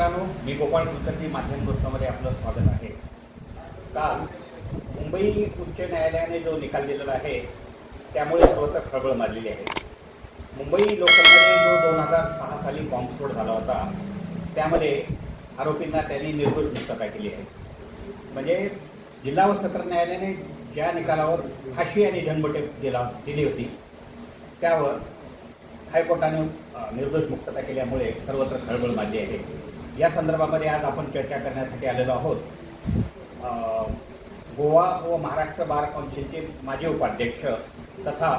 मित्रांनो मी गोपाळ कुलकर्णी माध्यम वृत्तामध्ये आपलं स्वागत आहे. काल मुंबई उच्च न्यायालयाने जो निकाल दिलेला आहे त्यामुळे सर्वत्र खळबळ मारलेली आहे. मुंबई लोकांमध्ये जो दोन हजार सहा साली बॉम्बस्फोट झाला होता त्यामध्ये आरोपींना त्यांनी निर्दोष मुक्तता केली आहे? म्हणजे जिल्हा व सत्र न्यायालयाने ज्या निकालावर फाशी आणि जन्मटेप दिला दिली होती त्यावर हायकोर्टाने निर्दोष मुक्तता केल्यामुळे सर्वत्र खळबळ मारली आहे. या संदर्भामध्ये आज आपण चर्चा करण्यासाठी आलेलो आहोत. गोवा व महाराष्ट्र बार काउन्सिलचे माजी उपाध्यक्ष तथा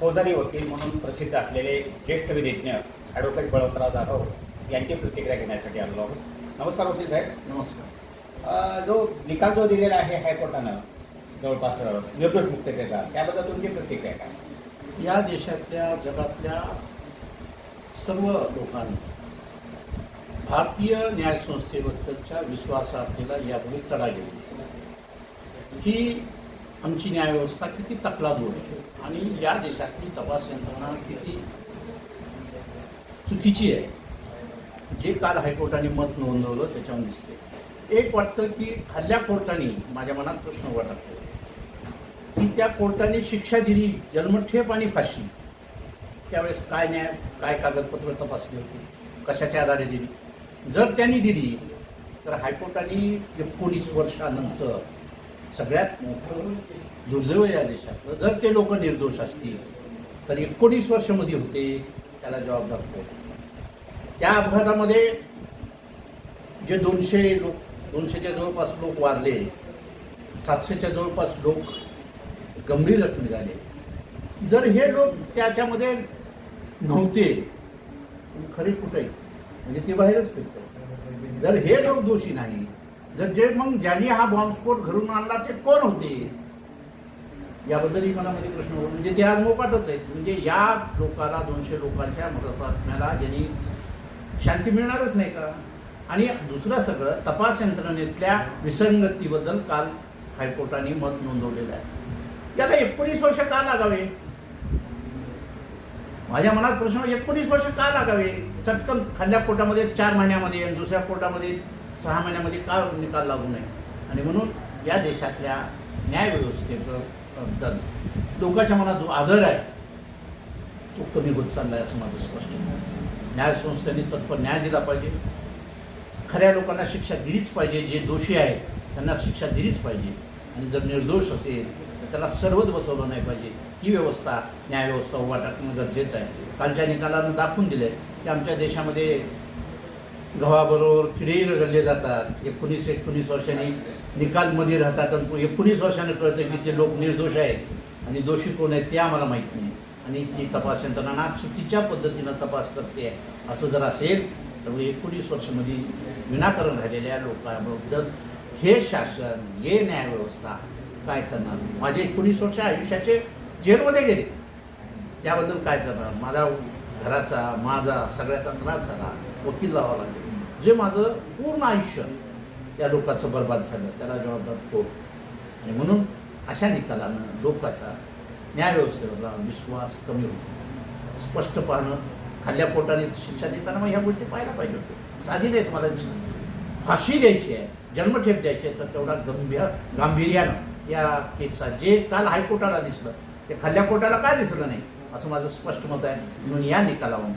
फौजदारी वकील म्हणून प्रसिद्ध असलेले ज्येष्ठ विधिज्ञ ॲडव्होकेट बळवंतराव जाधव यांची प्रतिक्रिया घेण्यासाठी आलेलो आहोत. नमस्कार वकील साहेब. नमस्कार. जो निकाल जो दिलेला आहे हायकोर्टानं जवळपास निर्दोष मुक्ततेचा त्याबद्दल तुमची प्रतिक्रिया काय? या देशातल्या जगातल्या सर्व लोकांनी भारतीय न्यायसंस्थेबद्दलच्या विश्वासार्थीला यापुढे तडा गेली. ही आमची न्यायव्यवस्था किती तकलादूर आहे आणि या देशातली तपास यंत्रणा किती चुकीची आहे जे काल हायकोर्टाने मत नोंदवलं त्याच्यावर दिसते एक वाटतं की खाल्ल्या कोर्टाने माझ्या मनात प्रश्न वाटतो की त्या कोर्टाने शिक्षा दिली जन्मठेप आणि फाशी त्यावेळेस काय न्याय काय कागदपत्र तपासली होती कशाच्या आधारे दिली? जर त्यांनी दिली तर हायकोर्टाने एकोणीस वर्षानंतर सगळ्यात मोठं दुर्दैव या देशातलं जर ते लोक निर्दोष असतील तर एकोणीस वर्षामध्ये होते त्याला जबाबदार कोण? त्या अपघातामध्ये जे दोनशे लोक दोनशेच्या जवळपास लोक वारले सातशेच्या जवळपास लोक गंभीर जखमी झाले. जर हे लोक त्याच्यामध्ये नव्हते खरे कुठे? म्हणजे ते बाहेरच फिरतात जर हे लोक दोषी नाही जर जे मग ज्यांनी हा बॉम्बस्फोट घडून आणला ते कोण होते? याबद्दलही मनामध्ये प्रश्न होतो. म्हणजे ते आज मोकाटच आहेत. म्हणजे या लोकाला दोनशे लोकांच्या मदतात्म्याला ज्यांनी शांती मिळणारच नाही का? आणि दुसरं सगळं तपास यंत्रणेतल्या विसंगतीबद्दल काल हायकोर्टाने मत नोंदवलेलं आहे. याला एकोणीस वर्ष का लागावे? माझ्या मनात प्रश्न एकोणीस वर्ष का लागावे? चटकन खाल्ल्या कोर्टामध्ये चार महिन्यामध्ये आणि दुसऱ्या कोर्टामध्ये सहा महिन्यामध्ये का निकाल लागू नये? आणि म्हणून या देशातल्या न्यायव्यवस्थेबद्दल लोकांच्या मनात जो आदर आहे तो कमी होत चालला आहे असं माझं स्पष्ट न्यायसंस्थेने तत्पर न्याय दिला पाहिजे. खऱ्या लोकांना शिक्षा दिलीच पाहिजे जे दोषी आहेत त्यांना शिक्षा दिलीच पाहिजे. आणि जर निर्दोष असेल त्याला सर्वच बसवलं नाही पाहिजे. ही व्यवस्था न्यायव्यवस्था उभा टाकणं गरजेचं आहे. कालच्या निकालानं दाखवून दिलं आहे की आमच्या देशामध्ये गव्हाबरोबर किडेही रगडले जातात. एकोणीस एकोणीस वर्षांनी निकालमध्ये राहतात आणि एकोणीस वर्षाने कळतं की ते लोक निर्दोष आहेत. आणि दोषी कोण आहेत ते आम्हाला माहीत नाही. आणि ती तपास यंत्रणा चुकीच्या पद्धतीनं तपास करते. असं जर असेल तर एकोणीस वर्षामध्ये विनाकारण राहिलेल्या लोकांबद्दल हे शासन हे न्यायव्यवस्था काय करणार? माझे एकोणीस वर्ष आयुष्याचे जेलमध्ये गेले. त्याबद्दल काय करणार? माझा घराचा माझा सगळ्याचा त्रास झाला. वकील लावा लागेल. जे माझं पूर्ण आयुष्य त्या लोकांचं बर्बाद झालं त्याला जबाबदार तो आणि म्हणून अशा निकालानं लोकाचा न्यायव्यवस्थेवरला विश्वास कमी होतो. स्पष्ट पाहणं खाल्ल्या पोटाने शिक्षा देताना मग ह्या गोष्टी पाहायला पाहिजे होत्या. साधी नाही तुम्हाला फाशी द्यायची आहे जन्मठेप द्यायची आहे तर तेवढा गंभीर गांभीर्यानं या केसचा जे काल हायकोर्टाला दिसलं ते खाल्ल्या कोर्टाला काय दिसलं नाही असं माझं स्पष्ट मत आहे. म्हणून या निकालावर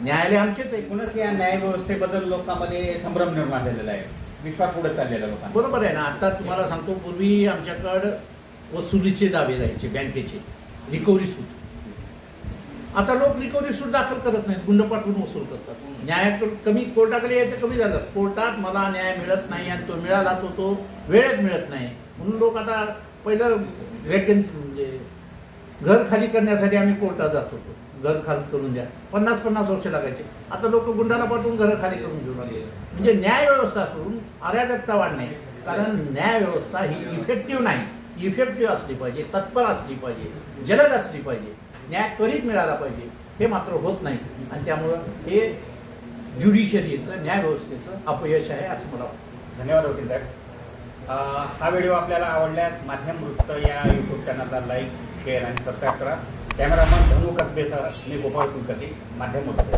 न्यायालय आमचेच आहे. एकूणच या न्यायव्यवस्थेबद्दल लोकांमध्ये संभ्रम निर्माण झालेला आहे. विश्वास पुढे चाललेला लोकांना बरोबर आहे ना. आता तुम्हाला सांगतो पूर्वी आमच्याकडं वसुलीचे दावे जायचे बँकेचे. रिकव्हरी सूट आता लोक रिकव्हरी सूट दाखल करत नाहीत गुंड पाठवून वसूल करतात. न्याय कमी कोर्टाकडे यायचं कमी झालं. कोर्टात मला न्याय मिळत नाही आणि तो मिळाला तो तो वेळेत मिळत नाही. म्हणून लोक आता पहिलं वेकन्सी म्हणजे घर खाली करण्यासाठी आम्ही कोर्टात जात. होतो घर खाली करून द्या. पन्नास पन्नास वर्ष लागायचे. आता लोक गुंडाला पाठवून घर खाली करून घेऊन आले. म्हणजे न्याय व्यवस्था करून अराजकता वाढणे. कारण न्याय व्यवस्था ही इफेक्टिव्ह नाही. इफेक्टिव्ह असली पाहिजे तत्पर असली पाहिजे जलद असली पाहिजे. न्याय त्वरित मिळाला पाहिजे. हे मात्र होत नाही. आणि त्यामुळं हे ज्युडिशरीचं न्यायव्यवस्थेचं अपयश आहे असं मला वाटतं. धन्यवाद वकील साहेब. हा व्हिडिओ आपल्याला आवडल्यास माध्यम वृत्त या यूट्यूब चॅनलला लाईक शेअर आणि सबस्क्राईब करा. कॅमेरामन धनु कसबेसह मी गोपाळ कुलकर्णी माध्यम वृत्त